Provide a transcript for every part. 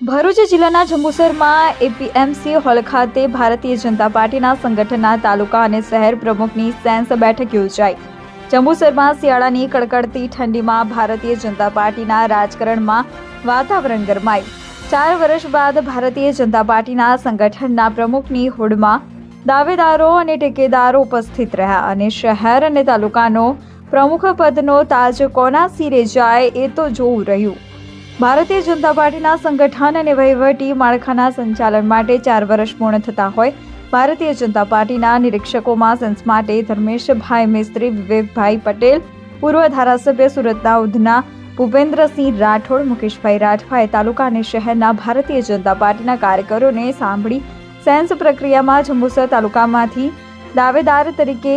ભરૂચ જિલ્લાના જંબુસરમાં APMC hall ખાતે ભારતીય જનતા પાર્ટીના સંગઠનના તાલુકા અને શહેર પ્રમુખની સેન્સ બેઠક યોજાઈ. જંબુસરમાં શિયાળાની કડકડતી ઠંડીમાં ભારતીય જનતા પાર્ટીના રાજકારણમાં વાતાવરણ ગરમાયું. ચાર વર્ષ બાદ ભારતીય જનતા પાર્ટીના સંગઠનના પ્રમુખની હોડમાં દાવેદારો અને ટેકેદારો ઉપસ્થિત રહ્યા અને શહેર અને તાલુકાનો પ્રમુખ પદનો તાજ કોના સિરે જાય એ તો જોવું રહ્યું. ભારતીય જનતા પાર્ટીના સંગઠન અને વહીવટી માળખાના સંચાલન માટે ચાર વર્ષ પૂર્ણ થતા હોય, ભારતીય જનતા પાર્ટીના નિરીક્ષકોમાં સેન્સ માટે ધર્મેશભાઈ મિસ્ત્રી, વિવેકભાઈ પટેલ, પૂર્વ ધારાસભ્ય સુરતના ઉધના ભૂપેન્દ્રસિંહ રાઠોડ, મુકેશભાઈ રાઠવાએ તાલુકા અને શહેરના ભારતીય જનતા પાર્ટીના કાર્યકરોને સાંભળી સેન્સ પ્રક્રિયામાં જંબુસર તાલુકામાંથી દાવેદાર તરીકે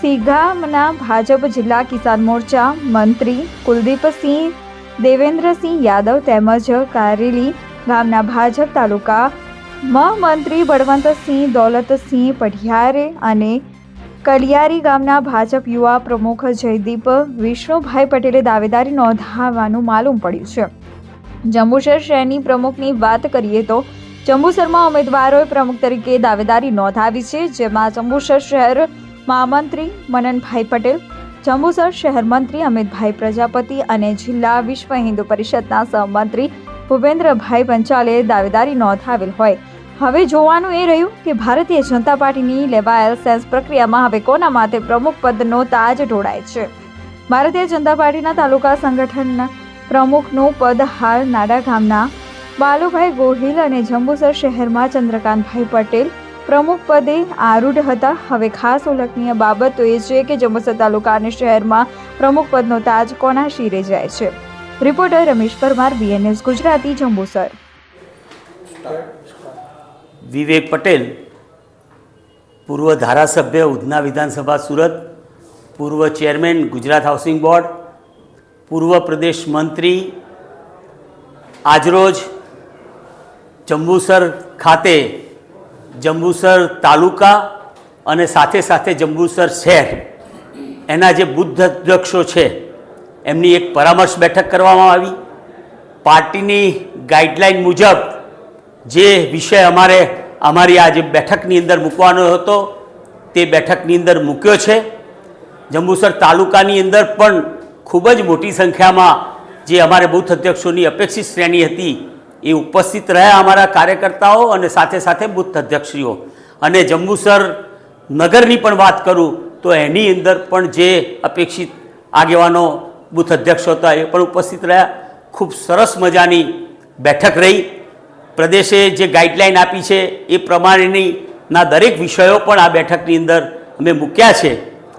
સિગામના ભાજપ જિલ્લા કિસાન મોરચા મંત્રી કુલદીપસિંહ દેવેન્દ્રસિંહ યાદવ તેમજ કારેલી ગામના ભાજપ તાલુકા મહામંત્રી બળવંતસિંહ, દૌલતસિંહ પઢિયારે અને કલિયારી ગામના ભાજપ યુવા પ્રમુખ જયદીપ વિષ્ણુભાઈ પટેલે દાવેદારી નોંધાવવાનું માલુમ પડ્યું છે. જંબુસર શહેરની પ્રમુખની વાત કરીએ તો જંબુસરમાં ઉમેદવારોએ પ્રમુખ તરીકે દાવેદારી નોંધાવી છે, જેમાં જંબુસર શહેર મહામંત્રી મનનભાઈ પટેલ જંબુસર શહેર મંત્રી અમિતભાઈ પ્રજાપતિ અને જિલ્લા વિશ્વ હિન્દુ પરિષદના સહમંત્રી ભૂપેન્દ્રભાઈ પંચાલે દાવેદારી નોંધાવેલ હોય. હવે જોવાનું એ રહ્યું કે ભારતીય જનતા પાર્ટીની લેવાયેલ સેન્સ પ્રક્રિયામાં હવે કોના માથે પ્રમુખ પદનો તાજ ઢોળાય છે? ભારતીય જનતા પાર્ટીના તાલુકા સંગઠનના પ્રમુખનું પદ હાલ નાડા ગામના બાલુભાઈ ગોહિલ અને જંબુસર શહેરમાં ચંદ્રકાંતભાઈ પટેલ પ્રમુખ પદે આરૂઢ હતા. હવે ખાસ ઉલ્લેખનીય બાબત તો એ છે કે જંબુસર તાલુકા અને શહેરમાં પ્રમુખ પદનો તાજ કોના શિરે જાય છે. Reporter Ramesh Parmar BNS Gujarati, Jambusar. વિવેક પટેલ, પૂર્વ ધારાસભ્ય, ઉધના વિધાનસભા, સુરત. પૂર્વ ચેરમેન, ગુજરાત હાઉસિંગ બોર્ડ. પૂર્વ પ્રદેશ મંત્રી. આજરોજ જંબુસર ખાતે જંબુસર તાલુકા અને સાથે સાથે જંબુસર શહેર. એના જે બુદ્ધ અધ્યક્ષો છે, એમની એક પરામર્શ બેઠક કરવામાં આવી. પાર્ટીની ગાઈડલાઈન મુજબ જે વિષય અમારે, અમારી આ જે બેઠકની અંદર મૂકવાનો હતો, તે બેઠકની અંદર મૂક્યો છે. જંબુસર તાલુકાની અંદર પણ ખૂબ જ મોટી સંખ્યામાં જે અમારે બુથ અધ્યક્ષોની અપેક્ષિત શ્રેણી હતી એ ઉપસ્થિત રહ્યા અમારા કાર્યકર્તાઓ અને સાથે સાથે બુથ અધ્યક્ષીઓ. અને જંબુસર નગરની પણ વાત કરું તો એની અંદર પણ જે અપેક્ષિત આગેવાનો બુથ અધ્યક્ષો હતા એ પણ ઉપસ્થિત રહ્યા. ખૂબ સરસ મજાની બેઠક રહી. પ્રદેશે જે ગાઈડલાઈન આપી છે એ પ્રમાણેની ના દરેક વિષયો પણ આ બેઠકની અંદર અમે મૂક્યા છે.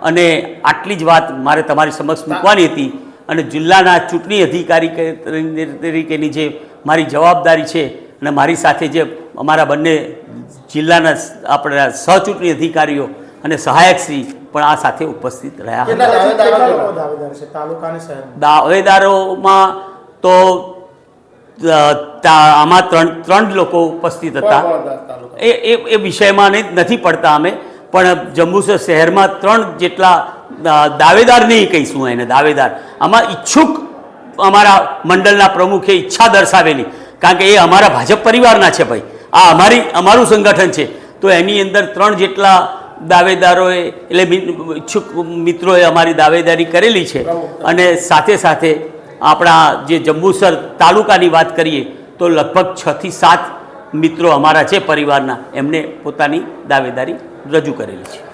અને આટલી જ વાત મારે તમારી સમક્ષ મૂકવાની હતી. અને જિલ્લાના ચૂંટણી અધિકારી તરીકેની જે મારી જવાબદારી છે અને મારી સાથે જે અમારા બંને જિલ્લાના આપણા સહચૂંટણી અધિકારીઓ અને સહાયકશ્રી પણ આ સાથે ઉપસ્થિત રહ્યા દાવેદારોમાં તો આમાં ત્રણ ત્રણ લોકો ઉપસ્થિત હતા? એ એ એ વિષયમાં નહીં નથી પડતા અમે પણ જંબુસર શહેરમાં ત્રણ જેટલા દાવેદાર નહીં કહીશું એને દાવેદાર. આમાં ઈચ્છુક અમારા મંડળના પ્રમુખે ઈચ્છા દર્શાવેલી. કારણ કે એ અમારા ભાજપ પરિવારના છે ભાઈ. આ અમારી, અમારું સંગઠન છે. તો એની અંદર ત્રણ જેટલા દાવેદારોએ, એટલે ઈચ્છુક મિત્રોએ અમારી દાવેદારી કરેલી છે. અને સાથે સાથે આપણા જે જંબુસર તાલુકાની વાત કરીએ, તો લગભગ છથી સાત મિત્રો અમારા છે પરિવારના. એમને પોતાની દાવેદારી રજૂ કરેલી છે.